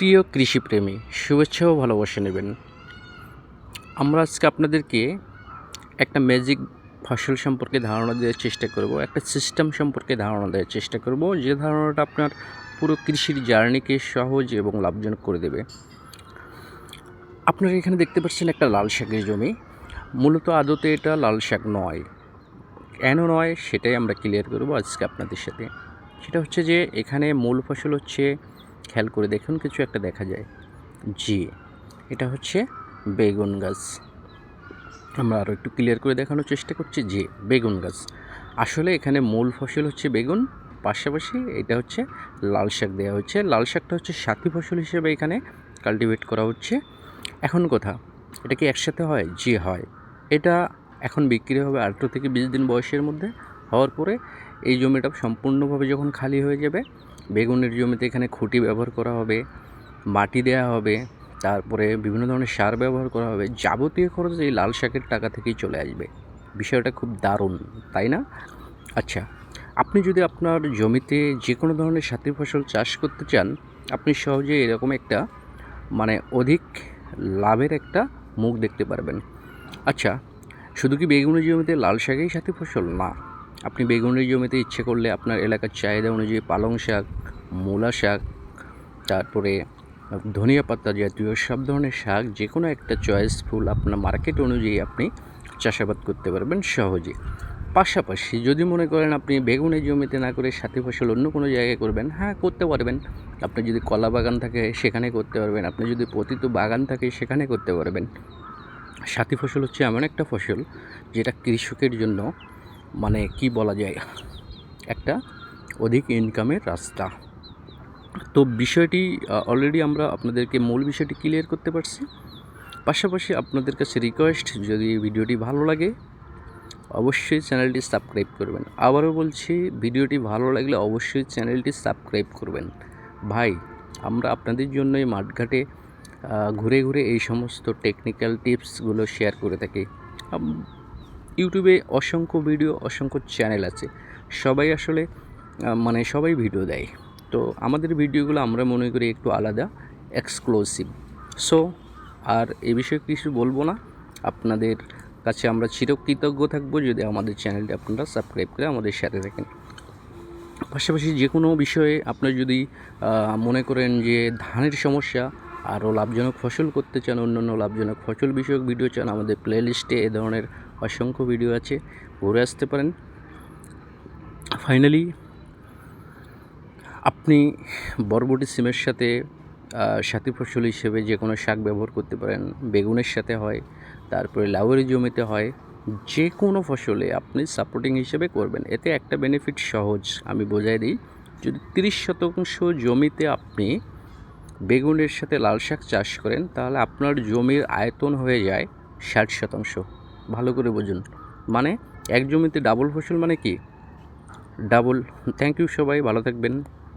প্রিয় কৃষিপ্রেমী, শুভেচ্ছা ও ভালোবাসা নেবেন। আমরা আজকে আপনাদেরকে একটা ম্যাজিক ফসল সম্পর্কে ধারণা দেওয়ার চেষ্টা করব, একটা সিস্টেম সম্পর্কে ধারণা দেওয়ার চেষ্টা করব, যে ধারণাটা আপনার পুরো কৃষির জার্নিকে সহজ এবং লাভজনক করে দেবে। আপনারা এখানে দেখতে পাচ্ছেন একটা লাল শাকের জমি। মূলত আদতে এটা লাল শাক নয়। কেন নয় সেটাই আমরা ক্লিয়ার করব আজকে আপনাদের সাথে। সেটা হচ্ছে যে এখানে মূল ফসল হচ্ছে খেয়াল করে দেখুন, কিছু একটা দেখা যায়। জি, এটা হচ্ছে বেগুন গাছ। আমরা আরও একটু ক্লিয়ার করে দেখানোর চেষ্টা করছি। যে বেগুন গাছ। আসলে এখানে মূল ফসল হচ্ছে বেগুন, পাশাপাশি এটা হচ্ছে লাল শাক দেওয়া হচ্ছে। লাল শাকটা হচ্ছে সাথী ফসল হিসেবে এখানে কাল্টিভেট করা হচ্ছে। এখন কথা? এটা কি একসাথে হয়? জি, হয়। এটা এখন বিক্রি হবে আঠেরো থেকে বিশ দিন বয়সের মধ্যে। হওয়ার পরে এই জমিটা সম্পূর্ণভাবে যখন খালি হয়ে যাবে বেগুনের জমিতে এখানে খুঁটি ব্যবহার করা হবে, মাটি দেওয়া হবে, তারপরে বিভিন্ন ধরনের সার ব্যবহার করা হবে, যাবতীয় খরচ এই লাল শাকের টাকা থেকেই চলে আসবে। বিষয়টা খুব দারুণ, তাই না? আচ্ছা আপনি যদি আপনার জমিতে যে কোনো ধরনের সাথী ফসল চাষ করতে চান, আপনি সহজে এরকম একটা মানে অধিক লাভের একটা মুখ দেখতে পারবেন। আচ্ছা শুধু কি বেগুনের জমিতে লাল শাকেই সাথী ফসল? না, আপনি বেগুনের জমিতে ইচ্ছে করলে আপনার এলাকার চাহিদা অনুযায়ী পালং শাক মূলা শাক, তারপরে ধনিয়া পাতা জাতীয় সব ধরনের শাক যে কোনো একটা চয়েস ফুল আপনার মার্কেট অনুযায়ী আপনি চাষাবাদ করতে পারবেন সহজে। পাশাপাশি যদি মনে করেন আপনি বেগুনের জমিতে না করে সাথী ফসল অন্য কোনো জায়গায় করবেন হ্যাঁ করতে পারবেন। আপনি যদি কলা বাগান থাকে, সেখানে করতে পারবেন। আপনি যদি পতিত বাগান থাকে, সেখানে করতে পারবেন। সাথী ফসল হচ্ছে এমন একটা ফসল, যেটা কৃষকের জন্য মানে কি বলা যায়, একটা অধিক ইনকামের রাস্তা। তো বিষয়টি অলরেডি আমরা আপনাদেরকে মূল বিষয়টি ক্লিয়ার করতে পারছি। পাশাপাশি আপনাদের কাছে রিকোয়েস্ট যদি ভিডিওটি ভালো লাগে, অবশ্যই চ্যানেলটি সাবস্ক্রাইব করবেন। আবারও বলছি, ভিডিওটি ভালো লাগলে অবশ্যই চ্যানেলটি সাবস্ক্রাইব করবেন। ভাই, আমরা আপনাদের জন্যই মাঠঘাটে ঘুরে ঘুরে এই সমস্ত টেকনিক্যাল টিপসগুলো শেয়ার করে থাকি। ইউটিউবে অসংখ্য ভিডিও অসংখ্য চ্যানেল আছে। সবাই আসলে মানে সবাই ভিডিও দেয়। তো আমাদের ভিডিওগুলো আমরা মনে করি একটু আলাদা এক্সক্লুসিভ সো আর এ বিষয়ে কিছু বলব না। আপনাদের কাছে আমরা চিরকৃতজ্ঞ থাকব যদি আমাদের চ্যানেলটি আপনারা সাবস্ক্রাইব করে আমাদের সাথে থাকেন। পাশাপাশি যে কোনো বিষয়ে আপনার যদি মনে করেন যে ধানের সমস্যা, আরও লাভজনক ফসল করতে চান, অন্যান্য লাভজনক ফসল বিষয়ক ভিডিও চান, আমাদের প্লেলিস্টে এ ধরনের অসংখ্য ভিডিও আছে, ঘুরে আসতে পারেন। ফাইনালি আপনি বরবটি সিমের সাথে সাথী ফসল হিসেবে যে কোনো শাক ব্যবহার করতে পারেন। বেগুনের সাথে হয়, তারপরে লাউয়ের জমিতে হয়। যে কোনো ফসলে আপনি সাপোর্টিং হিসেবে করবেন। এতে একটা বেনিফিট সহজ। আমি বোঝাই দিই, যদি তিরিশ শতাংশ জমিতে আপনি বেগুনের সাথে লাল শাক চাষ করেন, তাহলে আপনার জমির আয়তন হয়ে যায় ষাট শতাংশ। ভালো করে বুঝুন। মানে এক জমিতে ডাবল ফসল মানে কি? ডাবল থ্যাংক ইউ সবাই, ভালো থাকবেন।